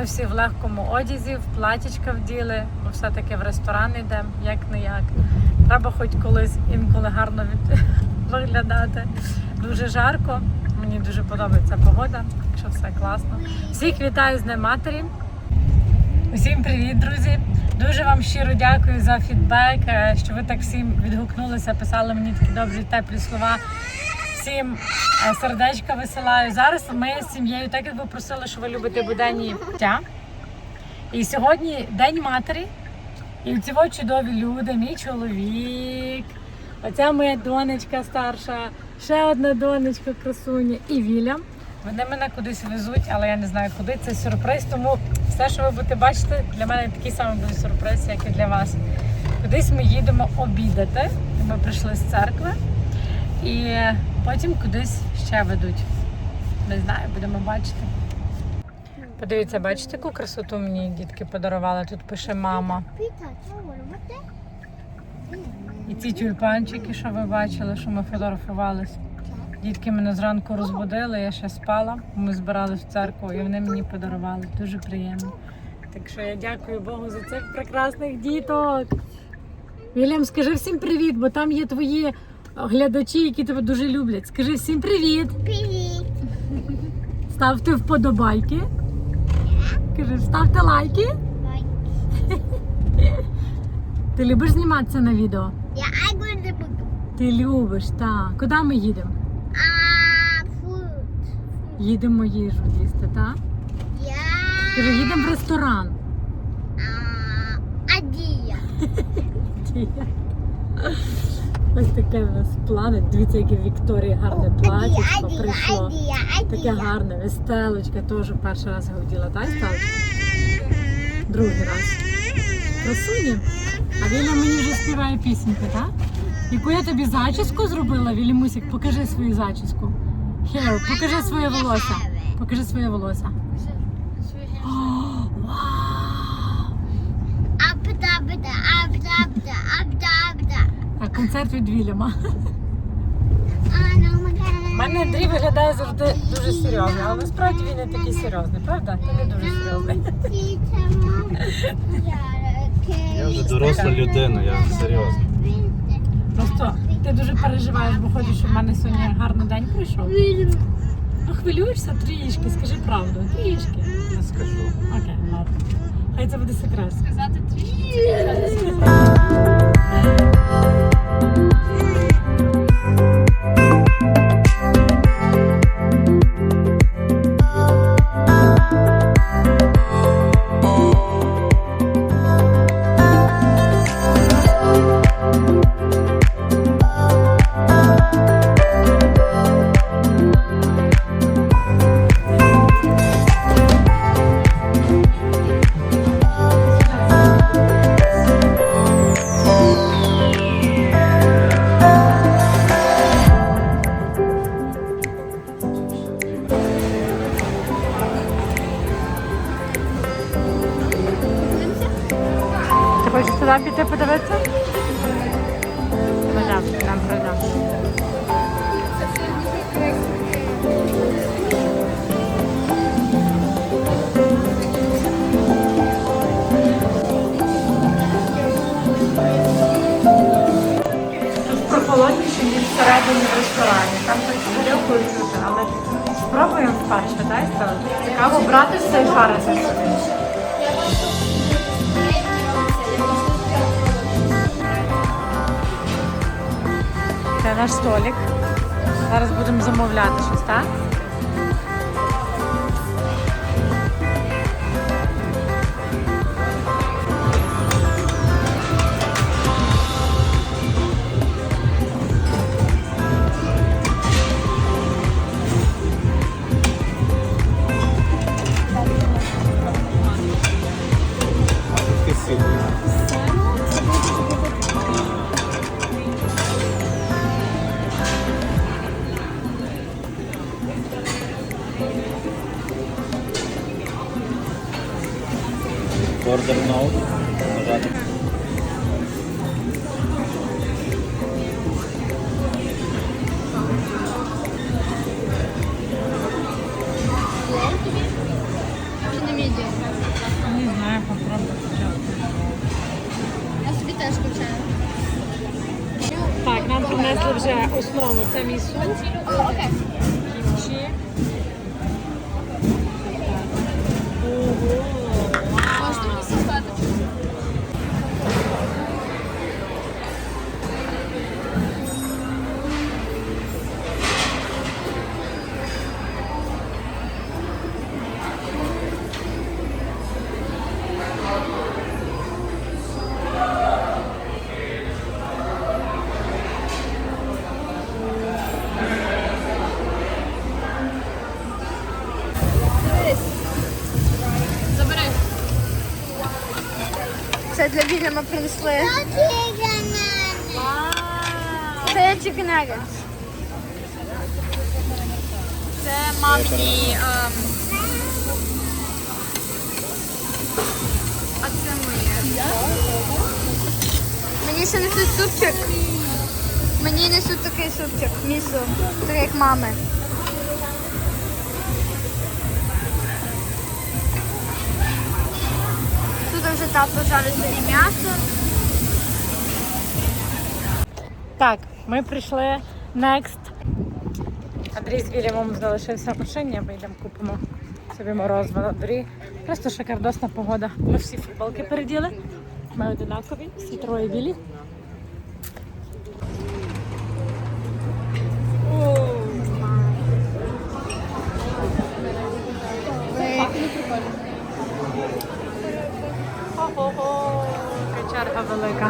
Ми всі в легкому одязі, в платічка вділи, бо все-таки в ресторан йдемо, як не як. Треба хоч колись інколи гарно від... виглядати. Дуже жарко. Мені дуже подобається погода, так що все класно. Всіх вітаю з Днем матері. Усім привіт, друзі! Дуже вам щиро дякую за фідбек, е, що ви так всім відгукнулися, писали мені такі добрі теплі слова. Всім е, сердечка висилаю. Зараз ми з сім'єю, так як ви просили, що ви любите буденні життя. І сьогодні День матері. І ці чудові люди, мій чоловік, оця моя донечка старша, ще одна донечка красуня і Вільям. Вони мене кудись везуть, але я не знаю куди. Це сюрприз. Тому все, що ви будете бачити, для мене такий самий буде сюрприз, як і для вас. Кудись ми їдемо обідати. Ми прийшли з церкви і потім кудись ще ведуть. Не знаю, будемо бачити. Подивіться, бачите, яку красоту мені дітки подарували. Тут пише мама. І ці тюльпанчики, що ви бачили, що ми фотографувались. Дітки мене зранку розбудили, я ще спала. Ми збирались в церкву і вони мені подарували. Дуже приємно. Так що я дякую Богу за цих прекрасних діток. Вільям, скажи всім привіт, бо там є твої глядачі, які тебе дуже люблять. Скажи всім привіт. Привіт! Ставте вподобайки. Кажи, ставте лайки. Ти любиш зніматися на відео? Я буду. Ти любиш, так. Куди ми їдемо? А фуд. Їдемо їжу їсти, так? Я Кажи, їдемо в ресторан. а Адія. Ось таке в нас плани. Дивіться, яке Вікторії гарне платічко прийшло. Таке гарне, вестелочка теж перший раз його вділа, так, Сталочка? Другий раз. Красуні. А Віля мені вже співає пісеньку, так? Яку я тобі зачіску зробила, Вілімусік? Покажи свою зачіску. Hair, покажи своє волосся. Покажи своє волосся. Концерт від Вільяма. Ну, У мене Андрій виглядає завжди дуже серйозно, але насправді він не такий серйозний, правда? Ти не дуже серйозний. Я вже доросла людина, я серйозно. Просто ти дуже переживаєш, бо хочеш, щоб в мене сьогодні гарний день прийшов. Ну хвилюєшся трішки, скажи правду. Трішки. Не скажу. Окей, ладно. Хай це буде секрет. Сказати трішки. Ти всередині в ресторані. Там так тарілку чути, але спробуємо вперше, Стелла? Цікаво брати все і шарити собі. Це наш столик. Зараз будемо замовляти щось, так? Order now. Вже основу. Це мій суп. Кімчі. Для Вільяма принесли. Це chicken nuggets. Це мамині. ем, А це моє. Мені ще несуть супчик. Мені несуть такий супчик, місо, так як мами. Тут вже тато жарить мені м'ясо. Так, ми прийшли next. Андрій з Вільямом залишився в машині, ми йдемо купимо собі морозиво на дворі. Просто шикардосна погода. Ми всі футболки переділи. Ми одинакові, всі троє білі. ho, ho, ho. Pechar Havaleka.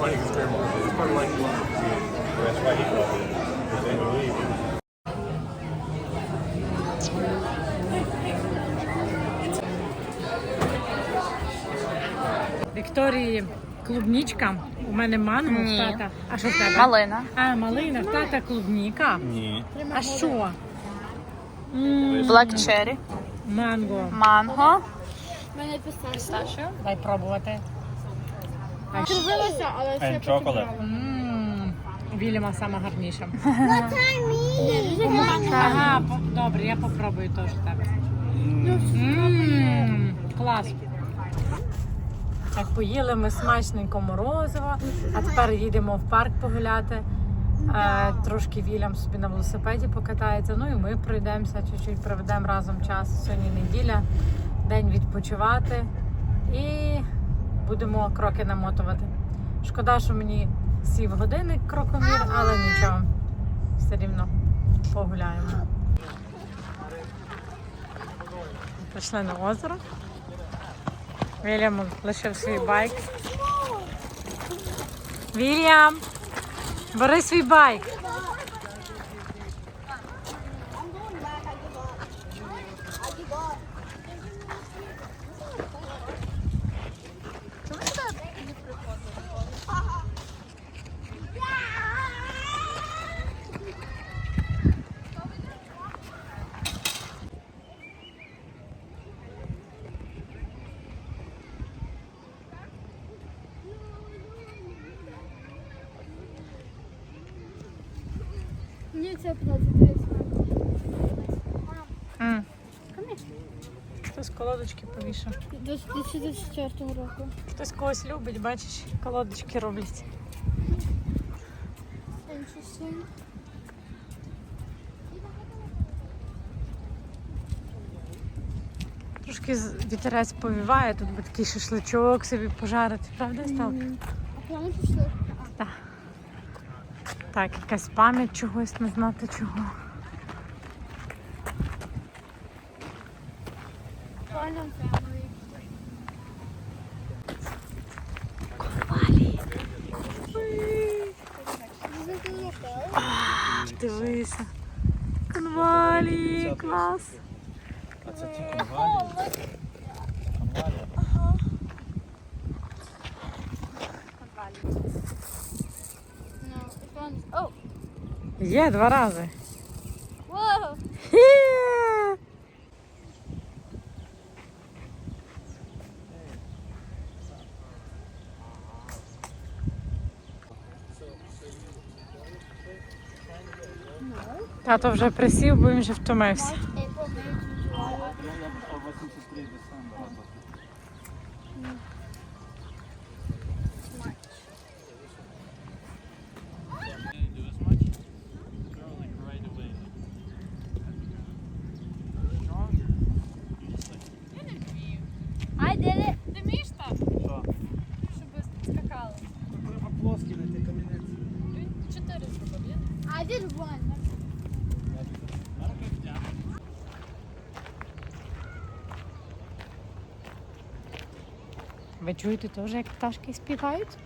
It's because they're it's part of like that's why he loved it. Because. Вікторії клубнічка. У мене манго, в тата. А що в тебе? Малина. А, малина, в тата клубніка. Ні. А що? М, Black cherry. Манго. Манго. Мене пистачio. Дай пробувати. Кривилася, але And chocolate. Мм, Вільяма сама гарніша. Ага, по- добре, я попробую теж тебе. Мм, клас. Так, поїли ми смачненько морозиво, а тепер їдемо в парк погуляти. Е, трошки Вільям собі на велосипеді покатається. Ну і ми пройдемося, чуть-чуть проведемо разом час. Сьогодні неділя, день відпочивати і будемо кроки намотувати. Шкода, що мені сів годинник крокомір, але нічого. Все рівно погуляємо. Прийшли на озеро. Вільям лишив свій байк. Вільям, бери свій байк. Це 15 М. Хтось колодочки повішав. До 2024 року. Хтось когось любить, бачиш, колодочки роблять. Трошки вітерець повіває, тут би такий шашличок собі пожарити, правда, став? А прямо пішли? Так, якась пам'ять чогось, не знати чого. Family. Дивися. Конвалі, клас. А це ті. Конвалі. Є два рази. Тато вже присів, бо він вже втомився. Ви чуєте теж, як пташки співають?